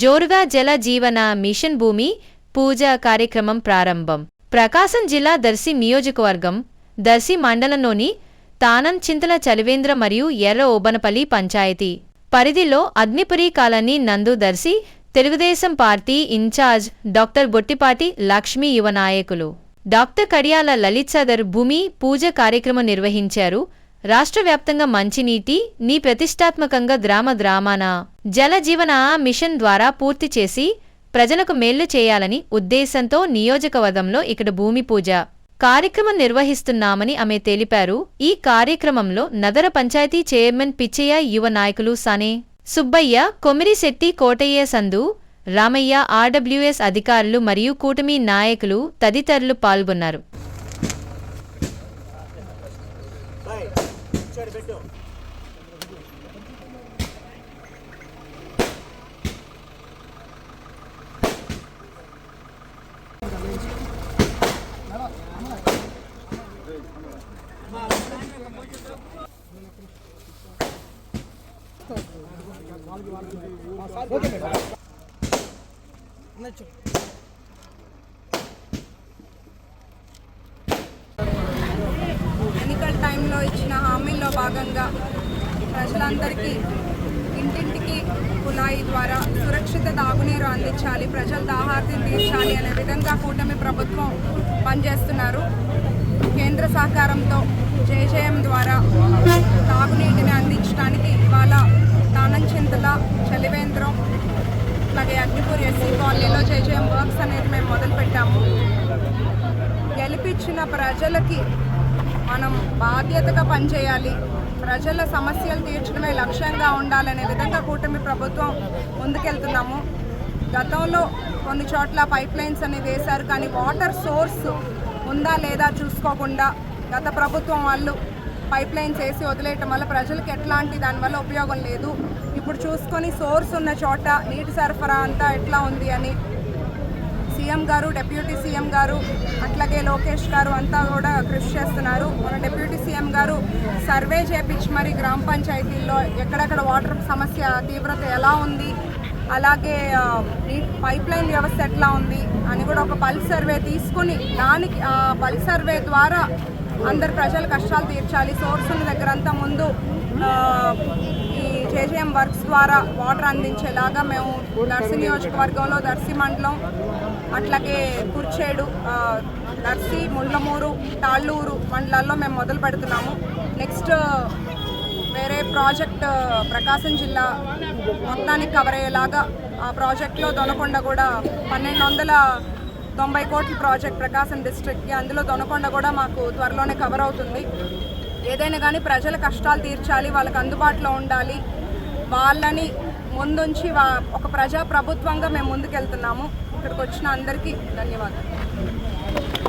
జోరుగా జల జీవన మిషన్ భూమి పూజ కార్యక్రమం ప్రారంభం. ప్రకాశం జిల్లా దర్శి నియోజకవర్గం దర్శి మండలంలోని తానం చింతల చలివేంద్ర మరియు ఎర్ర ఓబనపల్లి పంచాయతీ. పరిధిలో అగ్నిపురి కాలనీ నందు Darsi Telugu Desam party in-charge doctor Bottipati Lakshmi యువ నాయకులు. డాక్టర్ కడియాల లలిత్ సదర్ భూమి పూజ కార్యక్రమం నిర్వహించారు. రాష్ట్ర వ్యాప్తంగా మంచినీటి నీ ప్రతిష్టాత్మకంగా గ్రామ గ్రామాన జల జీవన మిషన్ ద్వారా పూర్తి చేసి ప్రజలకు మేళ్ళు చేయాలని ఉద్దేశంతో నియోజకవర్గంలో ఇక్కడ భూమి పూజ కార్యక్రమం నిర్వహిస్తున్నామని ఆమె తెలిపారు. ఈ కార్యక్రమంలో నగర పంచాయతీ చైర్మన్ పిచ్చయ్య యువ నాయకులు సనే సుబ్బయ్య కొమిరిశెట్టి కోటయ్య సందు రామయ్య ఆర్డబ్ల్యూఎస్ అధికారులు మరియు కూటమి నాయకులు తదితరులు పాల్గొన్నారు. ఎన్నికల టైంలో ఇచ్చిన హామీల్లో భాగంగా ప్రజలందరికీ ఇంటింటికి కుళాయి ద్వారా సురక్షిత తాగునీరు అందించాలి ప్రజల దాహార్తిని తీర్చాలి అనే విధంగా కూటమి ప్రభుత్వం పనిచేస్తున్నారు. కేంద్ర సహకారంతో జేజేఎం ద్వారా తాగునీటిని అందించడానికి ఇవాళ తానంచింతల చలివేంద్రం అలాగే అగ్నిపూర్ ఎస్సీ కాలనీలో జేజేఎం వర్క్స్ అనేది మేము మొదలుపెట్టాము. గెలిపించిన ప్రజలకి మనం బాధ్యతగా పనిచేయాలి. ప్రజల సమస్యలు తీర్చడమే లక్ష్యంగా ఉండాలనే విధంగా కూటమి ప్రభుత్వం ముందుకెళ్తున్నాము. గతంలో కొన్ని చోట్ల పైప్ లైన్స్ అనేవి వేశారు కానీ వాటర్ సోర్స్ ఉందా లేదా చూసుకోకుండా గత ప్రభుత్వం వాళ్ళు పైప్ లైన్స్ వేసి వదిలేయటం వల్ల ప్రజలకు ఎట్లాంటి దానివల్ల ఉపయోగం లేదు. ఇప్పుడు చూసుకొని సోర్స్ ఉన్న చోట నీటి సరఫరా అంతా ఎట్లా ఉంది అని సీఎం గారు డిప్యూటీ సీఎం గారు అట్లాగే లోకేష్ గారు అంతా కూడా కృషి చేస్తున్నారు. మన డిప్యూటీ సీఎం గారు సర్వే చేపించి మరి గ్రామ పంచాయతీల్లో ఎక్కడెక్కడ వాటర్ సమస్య తీవ్రత ఎలా ఉంది అలాగే పైప్ లైన్ వ్యవస్థ ఎట్లా ఉంది అని కూడా ఒక పల్స్ సర్వే తీసుకుని దానికి ఆ పల్స్ సర్వే ద్వారా అందరు ప్రజల కష్టాలు తీర్చాలి సోర్సుల దగ్గర అంతా ముందు జేజేఎం వర్క్స్ ద్వారా వాటర్ అందించేలాగా మేము దర్శి నియోజకవర్గంలో దర్శి మండలం అట్లాగే కుర్చేడు దర్శి ముళ్ళమూరు తాళ్ళూరు మండలాల్లో మేము మొదలు పెడుతున్నాము. నెక్స్ట్ వేరే ప్రాజెక్ట్ ప్రకాశం జిల్లా మొత్తానికి కవర్ అయ్యేలాగా ఆ ప్రాజెక్ట్లో దొనకొండ కూడా పన్నెండు వందల తొంభై కోట్ల ప్రాజెక్ట్ ప్రకాశం డిస్ట్రిక్ట్కి అందులో దొనకొండ కూడా మాకు త్వరలోనే కవర్ అవుతుంది. ఏదైనా కానీ ప్రజల కష్టాలు తీర్చాలి వాళ్ళకి అందుబాటులో ఉండాలి. వాళ్ళని ముందుంచి వా ఒక ప్రజా ప్రభుత్వంగా మేము ముందుకెళ్తున్నాము. ఇక్కడికి వచ్చిన అందరికీ ధన్యవాదాలు.